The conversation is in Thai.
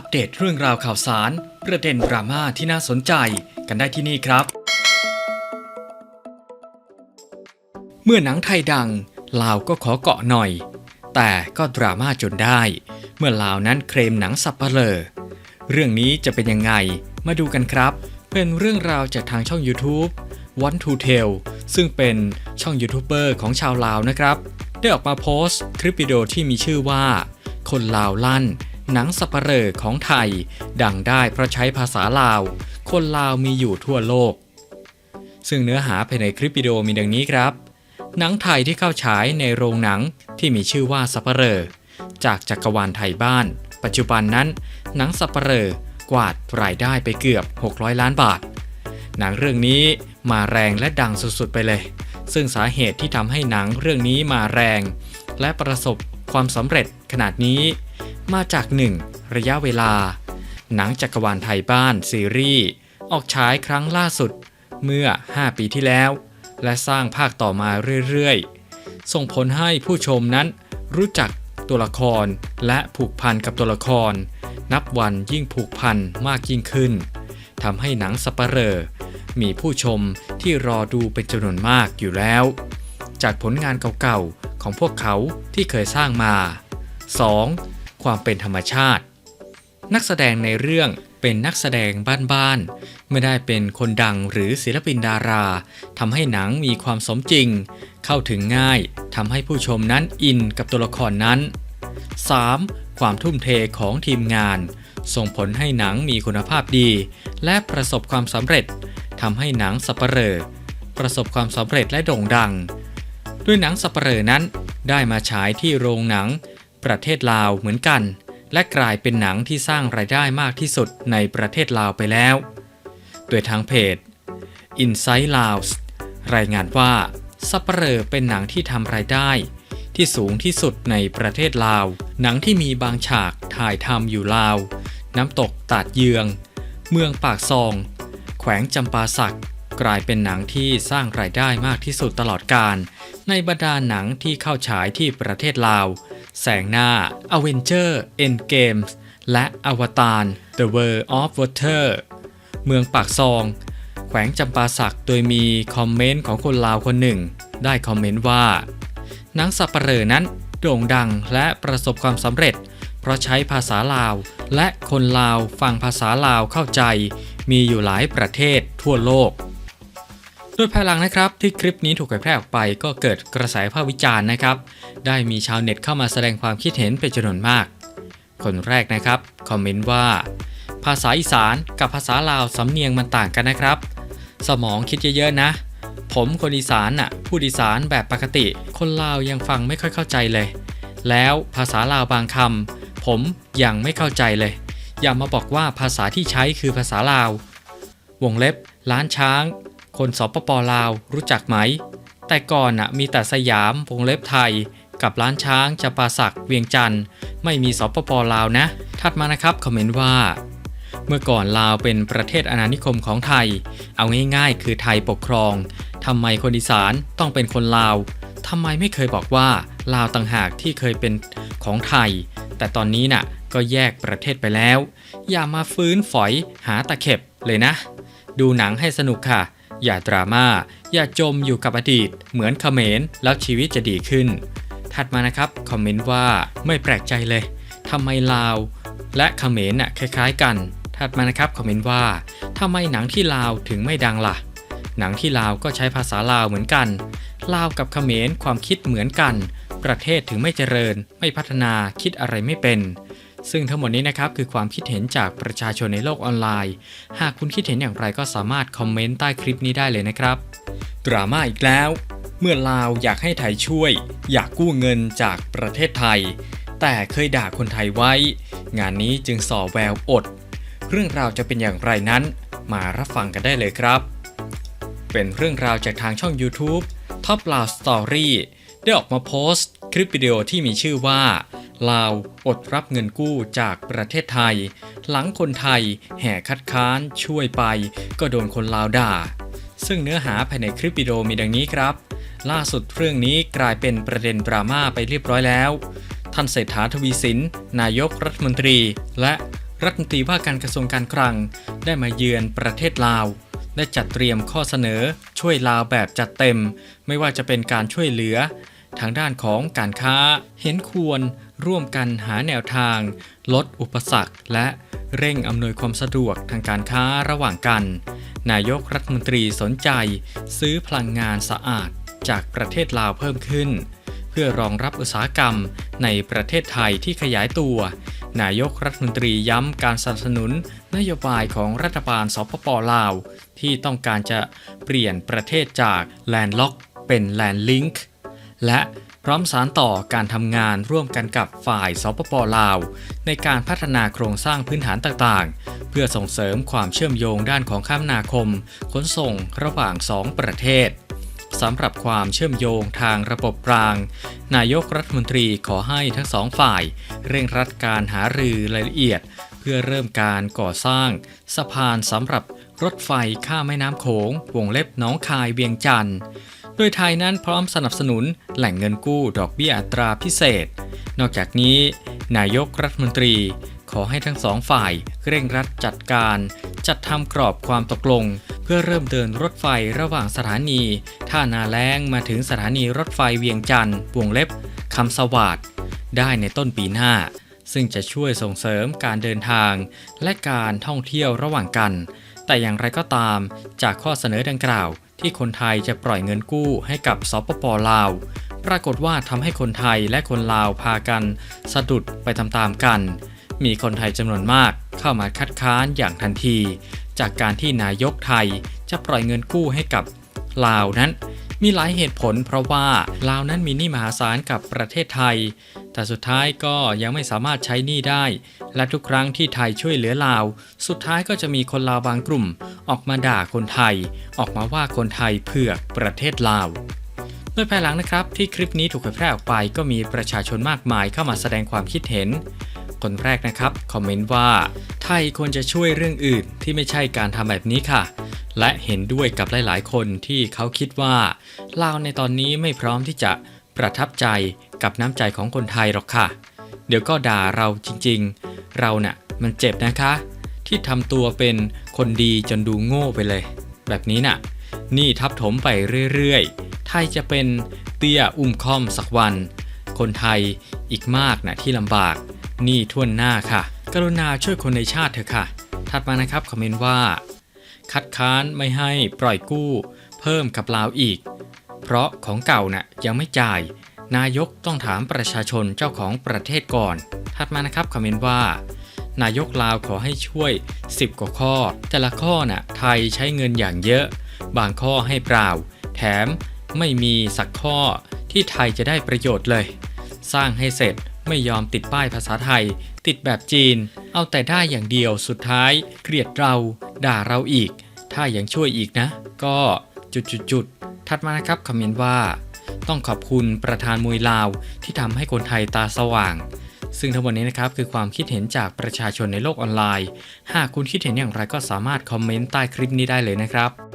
อัปเดตเรื่องราวข่าวสาร ประเด็นดราม่าที่น่าสนใจกันได้ที่นี่ครับ เมื่อหนังไทยดัง ลาวก็ขอเกาะหน่อย แต่ก็ดราม่าจนได้ เมื่อลาวนั้นเคลมหนังสับเปลอเรื่องนี้จะเป็นยังไง มาดูกันครับ เป็นเรื่องราวจากทางช่อง YouTube Want to Tell ซึ่งเป็นช่องยูทูบเบอร์ของชาวลาวนะครับ ได้ออกมาโพสต์คลิปวิดีโอที่มีชื่อว่า คนลาวลั่น หนังสับเปลอของไทย ดังได้เพราะใช้ภาษาลาว คนลาวมีอยู่ทั่วโลก ซึ่งเนื้อหาภายในคลิปวิดีโอมีดังนี้ครับ หนังไทยที่เข้าฉายในโรงหนังที่มีชื่อว่าสัปเหร่อจากจักรวาลไทยบ้าน ปัจจุบันนั้น หนังสัปเหร่อกวาดรายได้ไปเกือบ 600 ล้านบาท หนังเรื่องนี้มาแรงและดังสุดๆไปเลย ซึ่งสาเหตุที่ทำให้หนังเรื่องนี้มาแรง และประสบความสำเร็จขนาดนี้ มาจาก 1. ระยะเวลา หนังจักรวาลไทยบ้านซีรีส์ออกฉายครั้งล่าสุดเมื่อ 5 ปีที่แล้ว และสร้างภาคต่อมาเรื่อยๆ ส่งผลให้ผู้ชมนั้นรู้จักตัวละครและผูกพันกับตัวละคร นับวันยิ่งผูกพันมากยิ่งขึ้นทำให้หนังสัปเหร่อมีผู้ชมที่รอดูเป็นจำนวนมากอยู่แล้ว จากผลงานเก่าๆของพวกเขาที่เคยสร้างมา 2. ความเป็นธรรมชาติ นักแสดงในเรื่องเป็นนักแสดงบ้านๆไม่ได้เป็นคนดังหรือศิลปินดาราทำให้หนังมีความสมจริง เข้าถึงง่ายทำให้ผู้ชมนั้นอินกับตัวละครนั้น 3. ความทุ่มเทของทีมงาน ส่งผลให้หนังมีคุณภาพดี และประสบความสำเร็จทำให้หนังสัปเหร่อประสบความสำเร็จและโด่งดัง ด้วยหนังสัปเหร่อนั้นได้มาฉายที่โรงหนัง ประเทศลาวเหมือนกัน และกลายเป็นหนังที่สร้างรายได้มากที่สุดในประเทศลาวไปแล้ว โดยทางเพจ Inside Laos รายงานว่าสัปเหร่อเป็นหนังที่ทำรายได้ ที่สูงที่สุดในประเทศลาว หนังที่มีบางฉากถ่ายทำอยู่ลาว น้ำตกตาดเยือง เมืองปากซอง แขวงจำปาสักกลายเป็นหนังที่สร้างรายได้มากที่สุดตลอดการ ในบรรดาหนังที่เข้าฉายที่ประเทศลาว แสงหน้า Avenger Endgame และอวตาร The World of Water เมืองปากซอง แขวงจำปาสักโดยมีคอมเมนต์ของคนลาวคนหนึ่ง ได้คอมเมนต์ว่าหนังสัปเหร่อนั้นโด่งดังและประสบความสำเร็จ เพราะใช้ภาษาลาว และคนลาวฟังภาษาลาวเข้าใจ มีอยู่หลายประเทศทั่วโลก โดยภายหลังนะครับที่คลิปนี้ถูกเผยแพร่ออกไปก็เกิดกระแสภาพวิจารณ์นะครับ ได้มีชาวเน็ตเข้ามาแสดงความคิดเห็นเป็นจำนวนมาก คนแรกนะครับคอมเมนต์ว่า ภาษาอีสานกับภาษาลาวสำเนียงมันต่างกันนะครับ สมองคิดเยอะๆนะ ผมคนอีสานน่ะพูดอีสานแบบปกติ คนลาวยังฟังไม่ค่อยเข้าใจเลย แล้วภาษาลาวบางคำผมยังไม่เข้าใจเลย อย่ามาบอกว่าภาษาที่ใช้คือภาษาลาว วงเล็บล้านช้าง คนสปปลาวรู้จักไหม แต่ก่อนนะมีแต่สยามวงเล็บไทย กับล้านช้างจำปาสักเวียงจันทร์ไม่มีสปปลาวนะ ถัดมานะครับคอมเมนต์ว่า เมื่อก่อนลาวเป็นประเทศอาณานิคมของไทย เอาง่ายๆ คือไทยปกครองทำไมคนอีสานต้องเป็นคนลาวทำไมไม่เคยบอกว่าลาวต่างหากที่เคยเป็นของไทย แต่ตอนนี้น่ะก็แยกประเทศไปแล้ว อย่ามาฟื้นฝอยหาตะเข็บเลยนะ ดูหนังให้สนุกค่ะ อย่าดราม่า อย่าจมอยู่กับอดีต เหมือนเขมรแล้วชีวิตจะดีขึ้น ถัดมานะครับคอมเมนต์ว่าไม่แปลกใจเลยทำไมลาว และเขมรน่ะคล้ายๆกัน ถัดมานะครับคอมเมนต์ว่าทำไมหนังที่ลาวถึงไม่ดังล่ะ หนังที่ลาวก็ใช้ภาษาลาวเหมือนกัน ลาวกับเขมรความคิดเหมือนกัน ประเทศถึงไม่เจริญ ไม่พัฒนาคิดอะไรไม่เป็น ซึ่งทั้งหมดนี้นะครับคือความคิดเห็นจากประชาชนในโลกออนไลน์ หากคุณคิดเห็นอย่างไรก็สามารถคอมเมนต์ใต้คลิปนี้ได้เลยนะครับ ดราม่าอีกแล้ว เมื่อลาวอยากให้ไทยช่วย อยากกู้เงินจากประเทศไทย แต่เคยด่าคนไทยไว้ งานนี้จึงส่อแววอด เรื่องราวจะเป็นอย่างไรนั้น มารับฟังกันได้เลยครับ เป็นเรื่องราวจากทางช่อง YouTube Top l a w Story ได้ออกมาโพสต์ คลิปวิดีโอที่มีชื่อว่า ลาวอดรับเงินกู้จากประเทศไทย หลังคนไทยแห่คัดค้านช่วยไป ก็โดนคนลาวด่า ซึ่งเนื้อหาภายในคลิปวิดีโอมีดังนี้ครับ ล่าสุดเรื่องนี้กลายเป็นประเด็นดราม่าไปเรียบร้อยแล้ว ท่านเศรษฐาทวีสิน นายกรัฐมนตรี และรัฐมนตรีว่าการกระทรวงการคลัง ได้มาเยือนประเทศลาวได้จัดเตรียมข้อเสนอช่วยลาวแบบจัดเต็ม ไม่ว่าจะเป็นการช่วยเหลือ ทางด้านของการค้า เห็นควร ร่วมกันหาแนวทาง ลดอุปสรรค และเร่งอำนวยความสะดวกทางการค้าระหว่างกัน นายกรัฐมนตรีสนใจ ซื้อพลังงานสะอาดจากประเทศลาวเพิ่มขึ้น เพื่อรองรับอุตสาหกรรมในประเทศไทยที่ขยายตัว นายกรัฐมนตรีย้ำการสนับสนุนนโยบายของรัฐบาลสปปลาว ที่ต้องการจะเปลี่ยนประเทศจากแลนด์ล็อกเป็นแลนด์ลิงก์และ พร้อมสารต่อการทำงานร่วมกันกับฝ่ายสปปลาว ในการพัฒนาโครงสร้างพื้นฐานต่างๆ เพื่อส่งเสริมความเชื่อมโยงด้านของคมนาคม ขนส่งระหว่างสองประเทศสำหรับความเชื่อมโยงทางระบบราง นายกรัฐมนตรีขอให้ทั้งสองฝ่าย เร่งรัดการหารือรายละเอียด เพื่อเริ่มการก่อสร้าง สะพานสำหรับรถไฟข้ามแม่น้ำโขงวงเล็บน้องคายเวียงจันทร์ โดยไทยนั้นพร้อมสนับสนุนแหล่งเงินกู้ดอกเบี้ยอัตราพิเศษ นอกจากนี้ นายกรัฐมนตรี ขอให้ทั้งสองฝ่ายเร่งรัดจัดการ จัดทำกรอบความตกลง เพื่อเริ่มเดินรถไฟระหว่างสถานี ท่านาแล้งมาถึงสถานีรถไฟเวียงจันทร์วงเล็บคำสวัสดได้ในต้นปีหน้า ซึ่งจะช่วยส่งเสริมการเดินทาง และการท่องเที่ยวระหว่างกัน แต่อย่างไรก็ตามจากข้อเสนอดังกล่าว ที่คนไทยจะปล่อยเงินกู้ให้กับสปปลาว ปรากฏว่าทำให้คนไทยและคนลาวพากันสะดุดไปตามๆกัน มีคนไทยจำนวนมากเข้ามาคัดค้านอย่างทันที จากการที่นายกไทยจะปล่อยเงินกู้ให้กับลาวนั้นมีหลายเหตุผลเพราะว่าลาวนั้นมีหนี้มหาศาลกับประเทศไทย แต่สุดท้ายก็ยังไม่สามารถใช้หนี้ได้ และทุกครั้งที่ไทยช่วยเหลือลาว สุดท้ายก็จะมีคนลาวบางกลุ่ม ออกมาด่าคนไทย ออกมาว่าคนไทยเผือกประเทศลาวโดยภายหลังนะครับที่คลิปนี้ถูกเผยแพร่ออกไป ก็มีประชาชนมากมายเข้ามาแสดงความคิดเห็น คนแรกนะครับคอมเมนต์ว่า ไทยควรจะช่วยเรื่องอื่นที่ไม่ใช่การทำแบบนี้ค่ะและเห็นด้วยกับหลาย ๆ คนที่เขาคิดว่าลาวในตอนนี้ไม่พร้อมที่จะประทับใจ กับน้ำใจของคนไทยหรอกค่ะ เดี๋ยวก็ด่าเราจริงๆ เราเน่ะมันเจ็บนะคะ ที่ทำตัวเป็นคนดีจนดูโง่ไปเลย แบบนี้น่ะ นี่ทับถมไปเรื่อยๆ ไทยจะเป็นเตี้ยอุ้มค่อมสักวัน คนไทยอีกมากนะที่ลำบาก นี่ท่วนหน้าค่ะ กรุณาช่วยคนในชาติเถอะค่ะ ถัดมานะครับคอมเมนต์ว่า คัดค้านไม่ให้ปล่อยกู้ เพิ่มกับลาวอีก เพราะของเก่าน่ะยังไม่จ่าย นายกต้องถามประชาชนเจ้าของประเทศก่อน ถัดมานะครับคอมเมนต์ว่า นายกลาวขอให้ช่วย 10 กว่าข้อ แต่ละข้อน่ะไทยใช้เงินอย่างเยอะ บางข้อให้เปล่า แถมไม่มีสักข้อที่ไทยจะได้ประโยชน์เลย สร้างให้เสร็จไม่ยอมติดป้ายภาษาไทย ติดแบบจีน เอาแต่ได้อย่างเดียวสุดท้าย เกลียดเราด่าเราอีก ถ้ายังช่วยอีกนะ ก็จุดจุดจุดๆถัดมานะครับคอมเมนต์ว่า ต้องขอบคุณประธานมวยลาวที่ทำให้คนไทยตาสว่าง ซึ่งทั้งหมดนี้นะครับคือความคิดเห็นจากประชาชนในโลกออนไลน์ หากคุณคิดเห็นอย่างไรก็สามารถคอมเมนต์ใต้คลิปนี้ได้เลยนะครับ